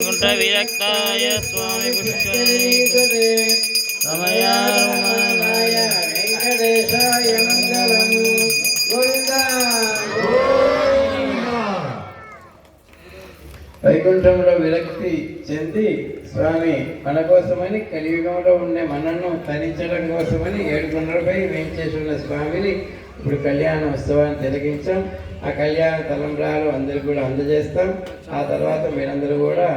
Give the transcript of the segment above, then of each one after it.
విరక్తాయ స్వామి రమయాయ వెంకటేశాయ మంగళం గోవింద. వైకుంఠంలో విరక్తి చెంది స్వామి మన కోసమని కలియుగంలో ఉండే మనను తరించడం కోసమని ఏడుకొండలపై వేంచేశ్వర స్వామిని ఇప్పుడు కళ్యాణ ఉత్సవాన్ని తిలకించాం. ఆ కళ్యాణ తలంబ్రాలు అందరికి కూడా అందజేస్తాం. ఆ తర్వాత మీరందరూ కూడా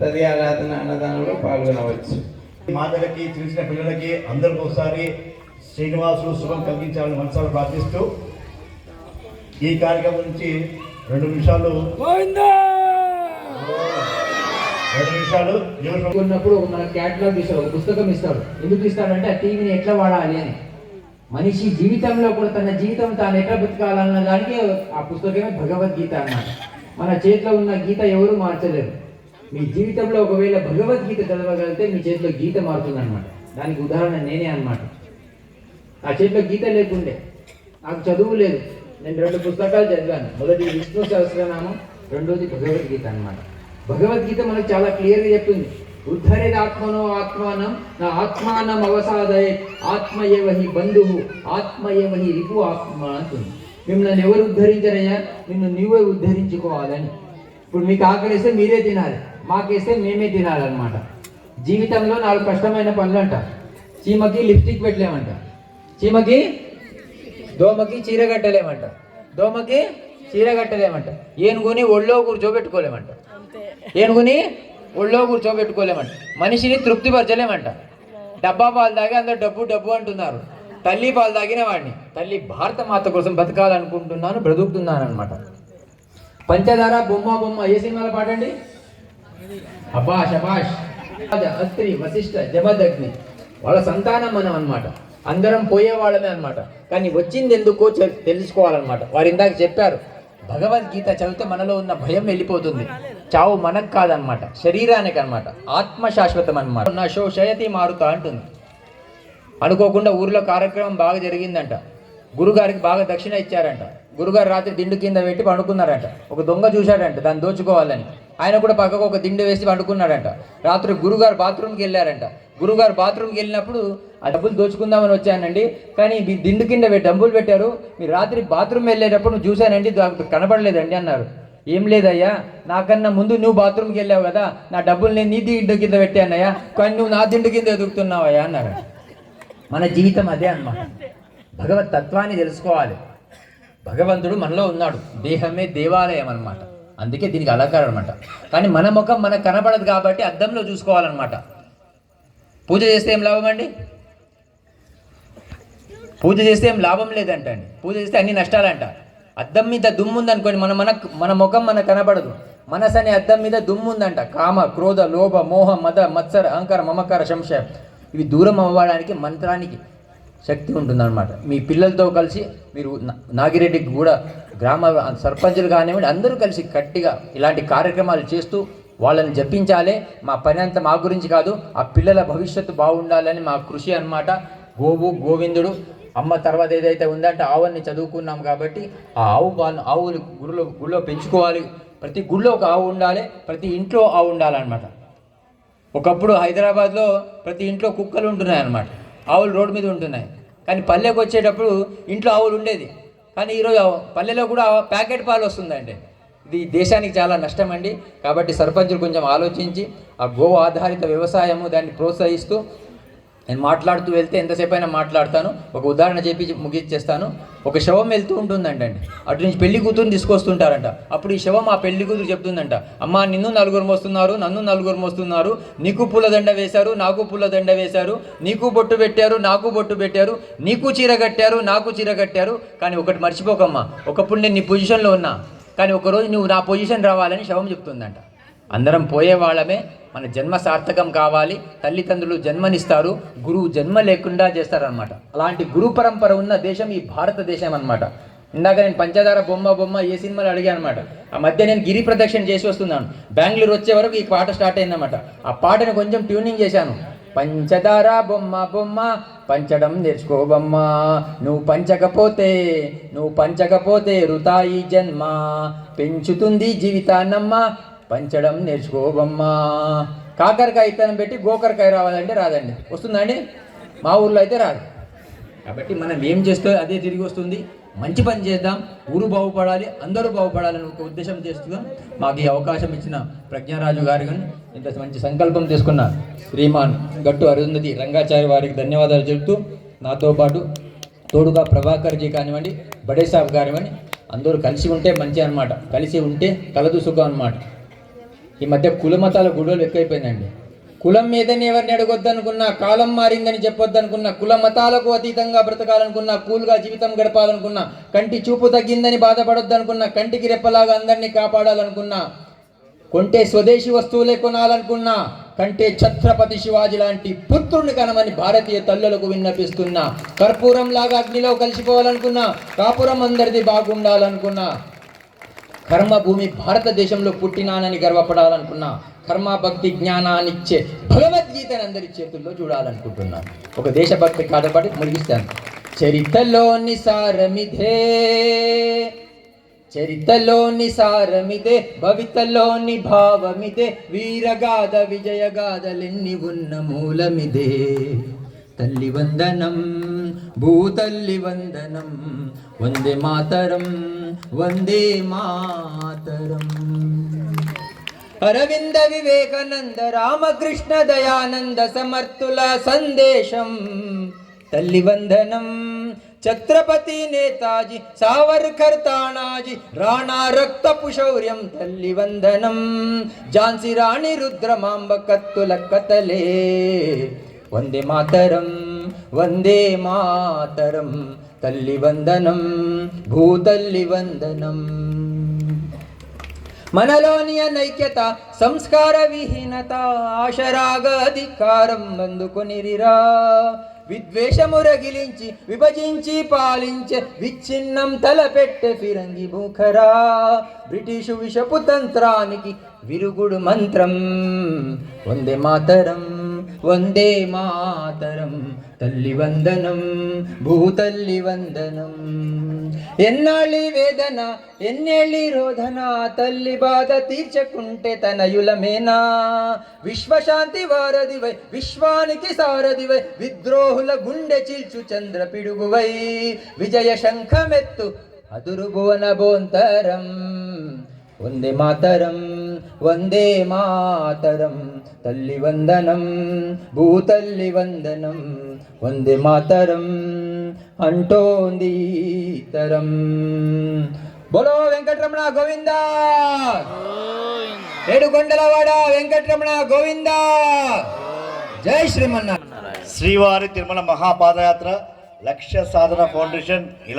తది ఆరాధన అన్నదానంలో పాల్గొనవచ్చు. మాతలకి చిన్న చిన్న పిల్లలకి అందరికి ఒకసారి శ్రీనివాసులు శుభం కలిగించాలని మనసారి ప్రార్థిస్తూ ఈ కార్యక్రమం నుంచి రెండు నిమిషాలు. రెండు నిమిషాలు. ఉన్నప్పుడు మన క్యాటలాగ్ ఇస్తాడు ఒక పుస్తకం ఇస్తాడు ఎందుకు ఇస్తాడంటే ఆ టీవీని ఎట్లా వాడాలి అని. మనిషి జీవితంలో కూడా తన జీవితం తాను ఎట్లా బతకాలన్న దానికి ఆ పుస్తకమే భగవద్గీత అన్నమాట. మన చేతిలో ఉన్న గీత ఎవరు మార్చలేరు. మీ జీవితంలో ఒకవేళ భగవద్గీత చదవగలిగితే మీ చేతిలో గీత మారుతుందన్నమాట. దానికి ఉదాహరణ నేనే అనమాట నా చేతిలో గీత లేకుండే. నాకు చదువు లేదు. నేను రెండు పుస్తకాలు చదివాను. మొదటి విష్ణు సహస్రనామం రెండోది భగవద్గీత అనమాట భగవద్గీత మనకు చాలా క్లియర్గా చెప్తుంది. ఉద్ధరేది ఆత్మనో ఆత్మానం నా ఆత్మానం అవసాదయే ఆత్మ ఏవహి బంధువు ఆత్మ ఏవహి రిపు ఆత్మ అంటుంది. మిమ్మల్ని ఎవరు ఉద్ధరించారయ్యా నిన్ను నువ్వే ఉద్ధరించుకోవాలని. ఇప్పుడు మీకు ఆకలిస్తే మీరే తినాలి మాకేస్తే మేమే తినాలన్నమాట. జీవితంలో నాలుగు కష్టమైన పనులు అంట చీమకి లిప్స్టిక్ పెట్టలేమంట. చీమకి దోమకి చీర కట్టలేమంట. దోమకి చీర కట్టలేమంట. ఏనుగుని ఒళ్ళో కూర్చోబెట్టుకోలేమంట. ఏనుగుని ఒళ్ళో కూర్చోబెట్టుకోలేమంట. మనిషిని తృప్తిపరచలేమంట. డబ్బా పాలు తాగి అందరు డబ్బు డబ్బు అంటున్నారు. తల్లి పాలు తాగిన వాడిని. తల్లి భారత మాత కోసం బతకాలనుకుంటున్నాను బ్రతుకుతున్నాను అనమాట పంచదార బొమ్మ బొమ్మ ఏ సినిమాలో పాడండి? అబ్బా శబాష్ రాజ, అత్రి వశిష్ఠ జమదగ్ని. వాళ్ళ సంతానం మనం అనమాట అందరం పోయే వాళ్ళమే కానీ వచ్చింది ఎందుకో తెలుసుకోవాలన్నమాట. వారు ఇందాక చెప్పారు భగవద్గీత చదివితే మనలో ఉన్న భయం వెళ్ళిపోతుంది. చావు మనకు కాదనమాట శరీరానికి అన్నమాట ఆత్మ శాశ్వతం అనమాట నా షో శయతి మారుతా అంటుంది. అనుకోకుండా ఊర్లో కార్యక్రమం బాగా జరిగిందంట. గురుగారికి బాగా దక్షిణ ఇచ్చారంట. గురుగారు రాత్రి దిండు కింద పెట్టి పండుకున్నారంట. ఒక దొంగ చూశాడంట దాన్ని దోచుకోవాలని. ఆయన కూడా పక్కకు ఒక దిండు వేసి పండుకున్నాడంట. రాత్రి గురుగారు బాత్రూమ్కి వెళ్ళారంట. గురుగారు బాత్రూమ్కి వెళ్ళినప్పుడు ఆ డబ్బులు దోచుకుందామని వచ్చానండి కానీ మీ దిండు కింద డబ్బులు పెట్టారు. మీరు రాత్రి బాత్రూమ్ వెళ్ళేటప్పుడు చూశానండి కనబడలేదండి అన్నారు. ఏం లేదయ్యా నాకన్నా ముందు నువ్వు బాత్రూమ్కి వెళ్ళావు కదా నా డబ్బులు నేను నీ దిండు కింద పెట్టానయ్యా కానీ నువ్వు నా దిండు కింద ఎదుగుతున్నావయ్యా అన్నారు. మన జీవితం అదే అన్నమాట. భగవత్ తత్వాన్ని తెలుసుకోవాలి. భగవంతుడు మనలో ఉన్నాడు. దేహమే దేవాలయం అనమాట అందుకే దీనికి అలంకారం అనమాట కానీ మన ముఖం మనకు కనబడదు కాబట్టి అద్దంలో చూసుకోవాలన్నమాట. పూజ చేస్తే ఏం లాభం అండి? పూజ చేస్తే ఏం లాభం లేదంట అండి పూజ చేస్తే అన్ని నష్టాలంట. అద్దం మీద దుమ్ము ఉందనుకోండి మన మన మన ముఖం మనకు కనబడదు. మనసు అనే అద్దం మీద దుమ్ము ఉందంట కామ క్రోధ లోభ మోహ మద మత్సర అహంకార మమకార సంశయం. ఇవి దూరం అవ్వడానికి మంత్రానికి శక్తి ఉంటుందన్నమాట. మీ పిల్లలతో కలిసి మీరు నాగిరెడ్డికి కూడా గ్రామ సర్పంచులు కానివ్వండి అందరూ కలిసి గట్టిగా ఇలాంటి కార్యక్రమాలు చేస్తూ వాళ్ళని జపించాలే. మా పని అంతా మా గురించి కాదు ఆ పిల్లల భవిష్యత్తు బాగుండాలని మా కృషి అన్నమాట. గోవు గోవిందుడు అమ్మ తర్వాత ఏదైతే ఉందంటే ఆవుని చదువుకున్నాం కాబట్టి ఆ ఆవు పాలు ఆవులు గుడిలో గుడిలో పెంచుకోవాలి. ప్రతి గుడిలో ఒక ఆవు ఉండాలి ప్రతి ఇంట్లో ఆవు ఉండాలన్నమాట. ఒకప్పుడు హైదరాబాద్లో ప్రతి ఇంట్లో కుక్కలు ఉంటున్నాయి అన్నమాట ఆవులు రోడ్డు మీద ఉంటున్నాయి. కానీ పల్లెకి వచ్చేటప్పుడు ఇంట్లో ఆవులు ఉండేది. కానీ ఈరోజు పల్లెలో కూడా ప్యాకెట్ పాలు వస్తుందండి. ఇది దేశానికి చాలా నష్టం అండి. కాబట్టి సర్పంచులు కొంచెం ఆలోచించి ఆ గో ఆధారిత వ్యవసాయము దాన్ని ప్రోత్సహిస్తూ నేను మాట్లాడుతూ వెళ్తే ఎంతసేపు అయినా మాట్లాడతాను. ఒక ఉదాహరణ చెప్పి ముగించేస్తాను ఒక శవం వెళ్తూ ఉంటుందంటండి. అటు నుంచి పెళ్ళి కూతురుని తీసుకొస్తుంటారంట. అప్పుడు ఈ శవం ఆ పెళ్ళి కూతురు చెప్తుందంట. అమ్మా నిన్ను నలుగురు మోస్తున్నారు నన్ను నలుగురు మోస్తున్నారు. నీకు పూలదండ వేశారు నాకు పూలదండ వేశారు. నీకు బొట్టు పెట్టారు నాకు బొట్టు పెట్టారు. నీకు చీర కట్టారు నాకు చీర కట్టారు. కానీ ఒకటి మర్చిపోకమ్మా. ఒకప్పుడు నేను నీ పొజిషన్లో ఉన్నా. కానీ ఒకరోజు నువ్వు నా పొజిషన్ రావాలని శవం చెప్తుందంట. అందరం పోయే వాళ్ళమే. మన జన్మ సార్థకం కావాలి తల్లిదండ్రులు జన్మనిస్తారు గురువు జన్మ లేకుండా చేస్తారనమాట అలాంటి గురు పరంపర ఉన్న దేశం ఈ భారతదేశం అన్నమాట. ఇందాక నేను పంచదార బొమ్మ బొమ్మ ఏ సినిమాలు అడిగాను అనమాట ఆ మధ్య నేను గిరి ప్రదక్షిణ చేసి వస్తున్నాను. బెంగళూరు వచ్చే వరకు ఈ పాట స్టార్ట్ అయిందన్నమాట. ఆ పాటను కొంచెం ట్యూనింగ్ చేశాను. పంచదార బొమ్మ బొమ్మ పంచడం నేర్చుకో బొమ్మ. నువ్వు పంచకపోతే నువ్వు పంచకపోతే రుతాయి జన్మ. పెంచుతుంది జీవితాన్నమ్మ. పంచడం నేర్చుకోబమ్మా కాకరకాయ ఇత్తనం పెట్టి గోకరకాయ రావాలంటే రాదండి. వస్తుందండి మా ఊర్లో అయితే రాదు. కాబట్టి మనం ఏం చేస్తే అదే తిరిగి వస్తుంది. మంచి పని చేద్దాం. ఊరు బాగుపడాలి. అందరూ బాగుపడాలని ఒక ఉద్దేశం చేస్తున్నాం. మాకు ఈ అవకాశం ఇచ్చిన ప్రజ్ఞారాజు గారు కానీ ఇంత మంచి సంకల్పం తీసుకున్న శ్రీమాన్ గట్టు అరుంధతి రంగాచారి వారికి ధన్యవాదాలు చెబుతూ నాతో పాటు తోడుగా ప్రభాకర్ జీ కానివ్వండి బడే సాబ్ కానివ్వండి అందరూ కలిసి ఉంటే మంచి అనమాట కలిసి ఉంటే కలదు సుఖం అనమాట ఈ మధ్య కుల మతాల గొడవలు ఎక్కువైపోయిందండి కులం మీదని ఎవరిని అడగొద్దనుకున్నా కాలం మారిందని చెప్పొద్దనుకున్నా కుల మతాలకు అతీతంగా బ్రతకాలనుకున్నా కూల్గా జీవితం గడపాలనుకున్నా కంటి చూపు తగ్గిందని బాధపడొద్దనుకున్నా కంటికి రెప్పలాగా అందరినీ కాపాడాలనుకున్నా కొంటే స్వదేశీ వస్తువులే కొనాలనుకున్నా కంటే ఛత్రపతి శివాజీ లాంటి పుత్రుని కనమని భారతీయ తల్లులకు విన్నపిస్తున్నా కర్పూరం లాగా అగ్నిలో కలిసిపోవాలనుకున్నా కాపురం అందరిది బాగుండాలనుకున్నా కర్మభూమి భారతదేశంలో పుట్టినానని గర్వపడాలనుకున్నా కర్మ భక్తి జ్ఞానాన్నిచ్చే భగవద్గీతని అందరి చేతుల్లో చూడాలనుకుంటున్నాను. ఒక దేశభక్తి కాదపడి ముగిస్తాను. చరితలోని సారమిధే చరితలోని సారమిదే భవితలోని భావమిదే వీరగాథ విజయగాథలెన్ని ఉన్న మూలమిదే. తల్లి వందనం భూతల్లి వందనం వందే మాతరం. वन्दे मातरम् अरविन्द विवेकानन्द रामकृष्ण दयानन्द समर्थुल सन्देशम् तल्लिवन्दनम् ಛತ್ರಪತಿ ನೇತಾಜಿ ಸಾವರ್ಕರ್ ತಾಣಾಜಿ ರಾಣಾ ರಕ್ತ ಪುಶೌರ್ಯಂ ತಲ್ಲಿ ವಂದನಂ ಝಾನ್ಸಿ ರಾಣಿ ರುದ್ರಮಾಂಬ ಕತ್ತುಲ ಕತಲೇ ವಂದೇ ಮಾತರಂ వందే మాతరం తల్లి వందనం భూతల్లి వందనం మనలోని అనైక్యత సంస్కార విహీనత ఆశరాగ అధికారం అందుకొనిరిరా విద్వేషము రగిలించి విభజించి పాలించే విచ్ఛిన్నం తలపెట్టె ఫిరంగి భూఖరా బ్రిటిషు విషపు తంత్రానికి విరుగుడు మంత్రం వందే మాతరం వందే మాతరం తల్లి వందనం భూతల్లి వందనం ఎన్నాళ్ళి వేదన ఎన్నేళ్ళి రోధన తల్లి బాధ తీర్చకుంటే తనయులమేనా విశ్వశాంతి వారధివై విశ్వానికి సారధివై విద్రోహుల గుండె చీల్చు చంద్ర పిడుగువై విజయ శంఖమెత్తు అదురు భువనభోంతరం వందే మాతరం వందే మాతరం తల్లి వందనం భూతల్లి వందనం వందే మాతరం అంటోంది తరం. బోలో వెంకటరమణ గోవింద! ఏడుకొండలవాడ వెంకటరమణ గోవింద! జై శ్రీమన్నారాయణ. శ్రీవారి తిరుమల మహాపాదయాత్ర లక్ష్య సాధన ఫౌండేషన్ ఇలా